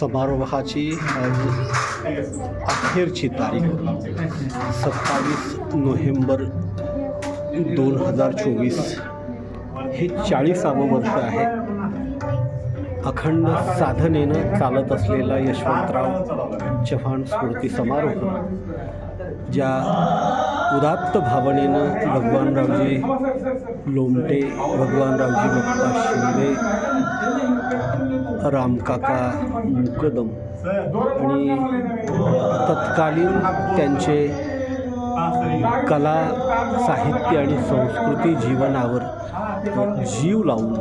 समारोहाची आज अखेरची तारीख. सत्तावीस नोव्हेंबर दोन हजार चोवीस. हे चाळीसावं वर्ष आहे. अखंड साधनेनं चालत असलेला यशवंतराव चव्हाण स्मृती समारोह ज्या उदात्त भावनेनं भगवानरावजी लोमटे भगवानरावजी बाप्पा शिंदे रामकाका मुकदम. आणि तत्कालीन त्यांचे कला साहित्य आणि संस्कृती जीवनावर जीव लावून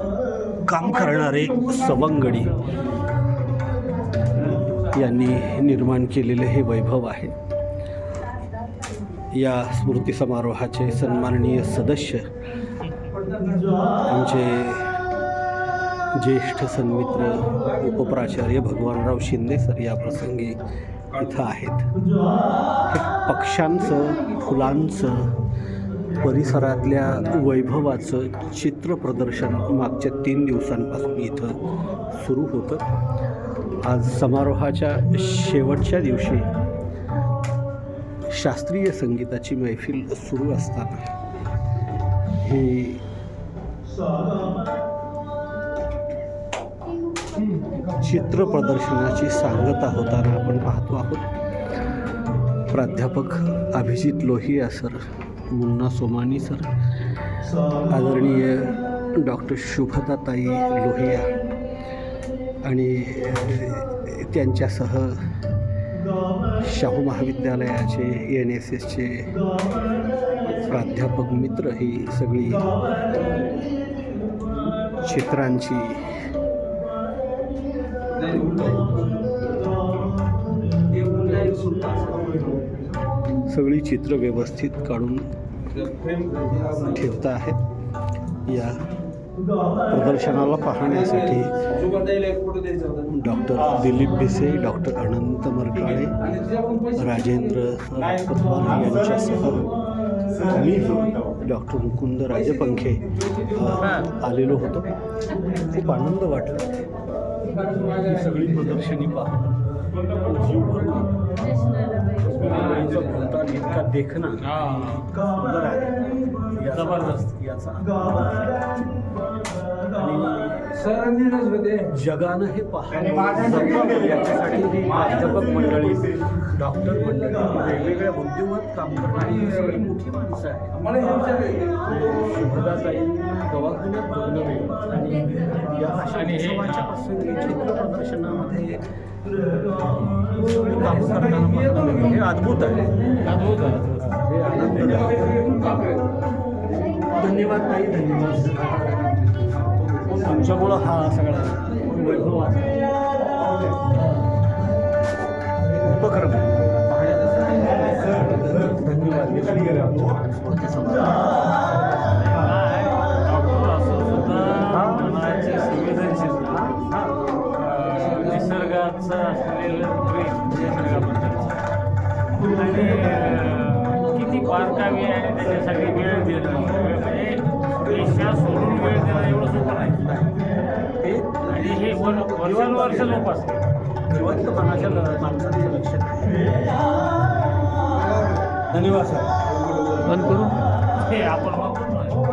काम करणारे सवंगडी यांनी निर्माण केलेले हे वैभव आहे. या स्मृती समारोहाचे सन्माननीय सदस्य आमचे ज्येष्ठ सन्मित्र उपप्राचार्य भगवानराव शिंदे सर या प्रसंगी इथं आहेत. हे पक्ष्यांचं फुलांचं परिसरातल्या वैभवाचं चित्र प्रदर्शन मागच्या तीन दिवसांपासून इथं सुरू होतं. आज समारोहाच्या शेवटच्या दिवशी शास्त्रीय संगीताची मैफिल सुरू असताना. हे चित्र प्रदर्शनाची सांगता होताना आपण पाहतो आहोत. प्राध्यापक अभिजित लोहिया सर मुन्ना सोमानी सर आदरणीय डॉक्टर शुभदाताई लोहिया आणि त्यांच्यासह शाहू महाविद्यालयाचे एन एस एसचे प्राध्यापक मित्र ही सगळी चित्रांची सगळी चित्र व्यवस्थित काढून ठेवता आहेत. या प्रदर्शनाला पाहण्यासाठी डॉक्टर दिलीप भिसे डॉक्टर अनंत मरकाळे राजेंद्र पटवार यांच्यासह मी डॉक्टर मुकुंद राजपंखे आलेलो होतो. खूप आनंद वाटला. सगळी प्रदर्शनी पाहून. इतका देखणा इतका सुंदर आहे. याचा- जबरदस्त. याचा जगानं हे पाहणं याच्यासाठी ही प्राध्यापक मंडळी डॉक्टर मंडळी वेगवेगळ्या उद्योगात काम करणारी ही सगळी मोठी माणसं आहेत. शुभदाताईंना दवाखान्यात आणि या अशा हे- उत्सवाच्या चित्र प्रदर्शनामध्ये काम करताना. हे अद्भुत आहे. हे आनंददायक धन्यवाद ताई धन्यवाद. तुमच्यामुळं हा सगळा वैभव उपक्रम. धन्यवाद. निसर्गाचं असलेलं आणि किती बारकावी आहे त्याच्यासाठी वेळ देणं म्हणजे पेशा सोडून वेळ देणं वर्षानुवर्ष लोक असते जिवंत मनाच्या माणसाचं लक्ष धन्यवाद सर. बंद करू? हे आपण मग